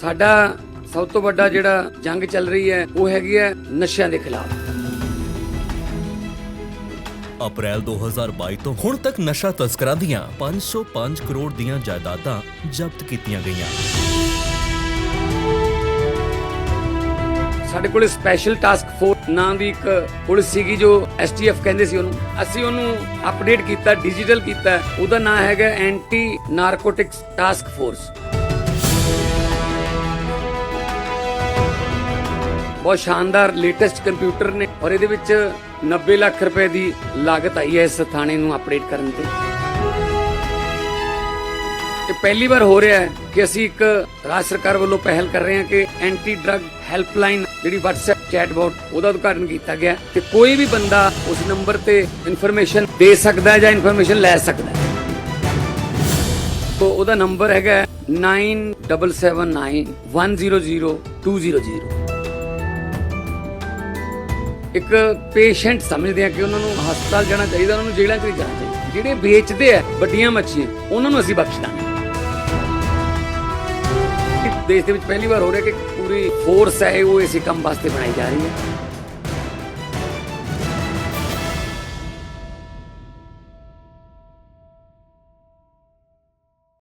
ਸਾਡਾ ਸਭ ਤੋਂ ਵੱਡਾ ਜਿਹੜਾ ਜੰਗ ਚੱਲ ਰਹੀ ਹੈ ਉਹ ਹੈਗੀ ਹੈ ਨਸ਼ਿਆਂ ਦੇ ਖਿਲਾਫ। ਅਪ੍ਰੈਲ 2022 ਤੋਂ ਹੁਣ ਤੱਕ ਨਸ਼ਾ ਤਸਕਰਾਂ ਦੀਆਂ 505 ਕਰੋੜ ਦੀਆਂ ਜਾਇਦਾਦਾਂ ਜ਼ਬਤ ਕੀਤੀਆਂ ਗਈਆਂ। ਸਾਡੇ ਕੋਲ ਸਪੈਸ਼ਲ ਟਾਸਕ ਫੋਰਸ ਨਾਂ ਦੀ ਇੱਕ ਪੁਲਿਸ ਸੀਗੀ ਜੋ ਐਸਟੀਐਫ ਕਹਿੰਦੇ ਸੀ ਉਹਨੂੰ। ਅਸੀਂ ਉਹਨੂੰ ਅਪਡੇਟ ਕੀਤਾ ਡਿਜੀਟਲ ਕੀਤਾ। ਉਹਦਾ ਨਾਂ ਹੈਗਾ ਐਂਟੀ ਨਾਰਕੋਟਿਕਸ ਟਾਸਕ ਫੋਰਸ ਬਹੁਤ ਸ਼ਾਨਦਾਰ ਲੇਟੈਸਟ ਕੰਪਿਊਟਰ ਨੇ ਔਰ ਇਹਦੇ ਵਿੱਚ 90 ਲੱਖ ਰੁਪਏ ਦੀ ਲਾਗਤ ਆਈ ਹੈ ਇਸ ਥਾਣੇ ਨੂੰ ਅਪਡੇਟ ਕਰਨ ਤੇ। ਇਹ ਪਹਿਲੀ ਵਾਰ ਹੋ ਰਿਹਾ ਹੈ ਕਿ ਅਸੀਂ ਇੱਕ ਰਾਜ ਸਰਕਾਰ ਵੱਲੋਂ ਪਹਿਲ ਕਰ ਰਹੇ ਹਾਂ ਕਿ ਐਂਟੀ ਡਰੱਗ ਹੈਲਪਲਾਈਨ ਜਿਹੜੀ WhatsApp ਚੈਟਬੋਟ ਉਹਦਾ ਉਦਘਾਟਨ ਕੀਤਾ ਗਿਆ ਹੈ ਤੇ ਕੋਈ ਵੀ ਬੰਦਾ ਉਸ ਨੰਬਰ ਤੇ ਇਨਫੋਰਮੇਸ਼ਨ ਦੇ ਸਕਦਾ ਹੈ ਜਾਂ ਇਨਫੋਰਮੇਸ਼ਨ ਲੈ ਸਕਦਾ ਹੈ। ਤੋ ਉਹਦਾ ਨੰਬਰ ਹੈਗਾ 9779100200 ਇੱਕ ਪੇਸ਼ੈਂਟ ਸਮਝਦੇ ਆ ਕਿ ਉਹਨਾਂ ਨੂੰ ਹਸਪਤਾਲ ਜਾਣਾ ਚਾਹੀਦਾ, ਉਹਨਾਂ ਨੂੰ ਜੇਲ੍ਹਾਂ 'ਚ ਨਹੀਂ ਜਾਣਾ ਚਾਹੀਦਾ। ਜਿਹੜੇ ਵੇਚਦੇ ਆ, ਵੱਡੀਆਂ ਮੱਛੀਆਂ, ਉਹਨਾਂ ਨੂੰ ਅਸੀਂ ਬਖਸ਼ ਦਾਂਗੇ ਦੇਸ਼ ਦੇ ਵਿੱਚ ਪਹਿਲੀ ਵਾਰ ਹੋ ਰਿਹਾ ਕਿ ਪੂਰੀ ਫੋਰਸ ਹੈ, ਉਹ ਇਸੇ ਕੰਮ ਵਾਸਤੇ ਬਣਾਈ ਜਾ ਰਹੀ ਹੈ।